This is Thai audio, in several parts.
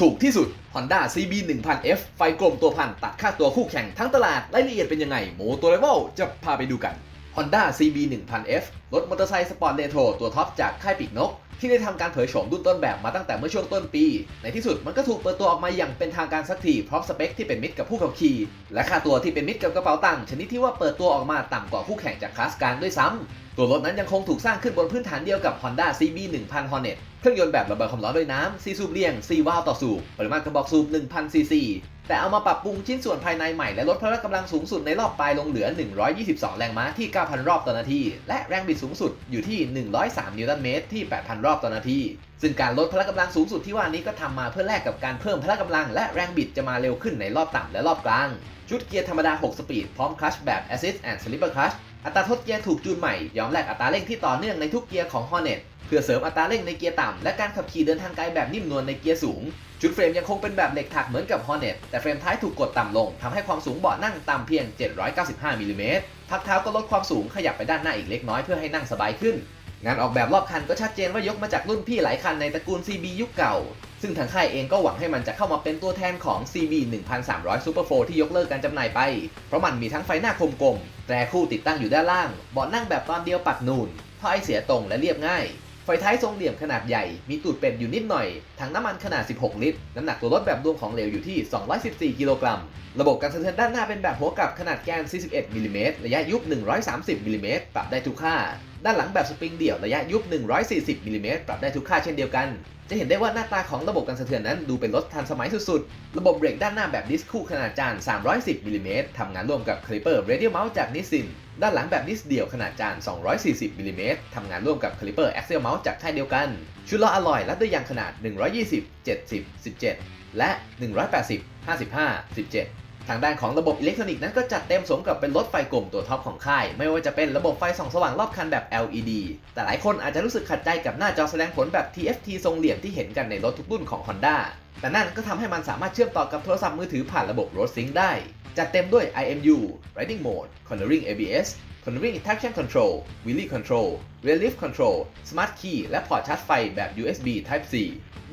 ถูกที่สุด Honda CB 1000F ไฟกลมตัวพันตัดค่าตัวคู่แข่งทั้งตลาดรายละเอียดเป็นยังไงโมโตเรเวลจะพาไปดูกัน Honda CB 1000F รถมอเตอร์ไซค์สปอร์ตเรโทรตัวท็อปจากค่ายปีกนก ที่ได้ทำการเผยโฉมรุ่นต้นแบบมาตั้งแต่เมื่อช่วงต้นปี ในที่สุดมันก็ถูกเปิดตัวออกมาอย่างเป็นทางการสักทีพร้อมสเปคที่เป็นมิตรกับผู้ขับขี่และค่าตัวที่เป็นมิตรกับกระเป๋าตังค์ชนิดที่ว่าเปิดตัวออกมาต่ำกว่าคู่แข่งจากคลาสกลางด้วยซ้ำตัวรถนั้นยังคงถูกสร้างขึ้นบนพื้นฐานเดียวกับ Honda CB 1000 Hornet เครื่องยนต์แบบระเบิดความร้อนด้วยน้ำ4สูบเรียง4วาล์วต่อสูบปริมาณกระบอกสูบ1,000ซีซีแต่เอามาปรับปรุงชิ้นส่วนภายในใหม่และลดพละกำลังสูงสุดในรอบปลายลงเหลือ 122 แรงม้าที่ 9,000 รอบต่อนาที และแรงบิดสูงสุดอยู่ที่ 103 นิวตันเมตรที่ 8,000รอบต่อนาที ซึ่งการลดพละกำลังสูงสุดที่ว่านี้ก็ทำมาเพื่อแลกกับการเพิ่มพละกำลังและแรงบิดจะมาเร็วขึ้นในรอบต่ำและรอบกลาง ชุดเกียร์ธรรมดา 6 สปีด พร้อมคลัชแบบ Assist and Slipper Clutch อัตราทดเกียร์ถูกจูนใหม่ ยอมแลกอัตราเร่งที่ต่อเนื่องในทุกเกียร์ของ Hornet เพื่อเสริมอัตราเร่งในเกียร์ต่ำและการขับขี่เดินทางไกลแบบนิ่มนวลในเกียร์สูง ชุดเฟรมยังคงเป็นแบบเหล็กถักเหมือนกับ Hornet แต่เฟรมท้ายถูกกดต่ำลงทำให้ความสูงเบาะนั่งต่ำเพียง 795มิลลิเมตรพักเท้าก็ลดความสูงขยับไปด้านหน้าอีกเล็กน้อยเพื่อให้นั่งสบายขึ้น งานออกแบบรอบคันก็ชัดเจนว่ายกมาจากรุ่นพี่หลายคันในตระกูล CB ยุคเก่า ซึ่งทางค่ายเองก็หวังให้มันจะเข้ามาเป็นตัวแทนของ CB 1300 Super 4ที่ยกเลิกการจำหน่ายไป เพราะมันมีทั้งไฟหน้าคมกลมแตรคู่ติดตั้งอยู่ด้านล่าง เบาะนั่งแบบตอนเดียวปัดนูนท่อไอเสียตรงและเรียบง่าย ไฟท้ายทรงเหลี่ยมขนาดใหญ่ มีตูดเป็ดอยู่นิดหน่อย ถังน้ำมันขนาด 16 ลิตร น้ำหนักตัวรถแบบรวมของเหลวอยู่ที่ 214 กิโลกรัม ระบบการสะเทือนด้านหน้าเป็นแบบหัวกลับขนาดแกน 41มิลิเมตร ระยะยุบ 130มิลิเมตร ปรับได้ทุกค่า ด้านหลังแบบสปริงเดี่ยวระยะยุบ 140มิลลิเมตรปรับได้ทุกค่าเช่นเดียวกัน จะเห็นได้ว่าหน้าตาของระบบการสะเทือนนั้นดูเป็นรถทันสมัยสุดๆ ระบบเบรกด้านหน้าแบบดิสคู่ขนาดจาน 310มิลลิเมตรทำงานร่วมกับคลิปเปอร์ Radial Mount จากนิสซินด้านหลังแบบดิสเดี่ยวขนาดจาน 240มิลลิเมตรทำงานร่วมกับคลิปเปอร์ Axial Mount จากค่ายเดียวกัน ชุดล้ออลลอยรัดด้วยยางขนาด 120 70 17 และ 180 55 17 ทางด้านของระบบอิเล็กทรอนิกส์นั้นก็จัดเต็มสมกับเป็นรถไฟกลมตัวท็อปของค่าย ไม่ว่าจะเป็นระบบไฟส่องสว่างรอบคันแบบ LED แต่หลายคนอาจจะรู้สึกขัดใจกับหน้าจอแสดงผลแบบ TFT ทรงเหลี่ยมที่เห็นกันในรถทุกรุ่นของ Honda แต่นั่นก็ทำให้มันสามารถเชื่อมต่อกับโทรศัพท์มือถือผ่านระบบ Road Sync ได้ จัดเต็มด้วย IMU Riding Mode Cornering ABS Cornering Traction Control Wheelie Control Rear Lift Control Smart Key และพอร์ตชาร์จไฟแบบ USB Type C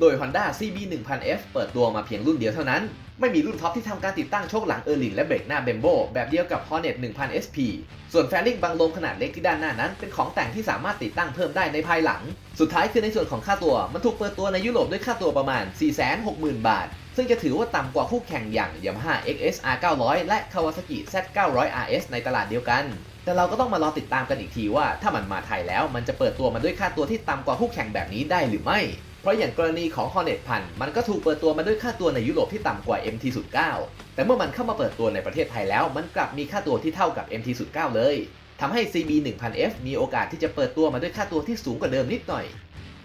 โดย Honda CB 1000F เปิดตัวมาเพียงรุ่นเดียวเท่านั้น ไม่มีรุ่นท็อปที่ทำการติดตั้งโชคหลังเออร์ลินและเบรกหน้าเบมโบแบบเดียวกับ Hornet 1000 SP ส่วนแฟลิงบังลมขนาดเล็กที่ด้านหน้านั้น เป็นของแต่งที่สามารถติดตั้งเพิ่มได้ในภายหลัง สุดท้ายคือในส่วนของค่าตัว มันถูกเปิดตัวในยุโรปด้วยค่าตัวประมาณ 460,000 บาท ซึ่งจะถือว่าต่ำกว่าคู่แข่งอย่าง Yamaha XSR 900 และ Kawasaki Z 900 RS ในตลาดเดียวกัน แต่เราก็ต้องมารอติดตามกันอีกทีว่า ถ้ามันมาไทยแล้วมันจะเปิดตัวมาด้วยค่าตัวที่ต่ำกว่าคู่แข่งแบบนี้ได้หรือไม่ เพราะอย่างกรณีของ Hornet พันมันก็ถูกเปิดตัวมาด้วยค่าตัวในยุโรปที่ต่ำกว่า MT09 แต่เมื่อมันเข้ามาเปิดตัวในประเทศไทยแล้ว มันกลับมีค่าตัวที่เท่ากับ MT09 เลยทำให้ CB 1000F มีโอกาสที่จะเปิดตัวมาด้วยค่าตัวที่สูงกว่าเดิมนิดหน่อย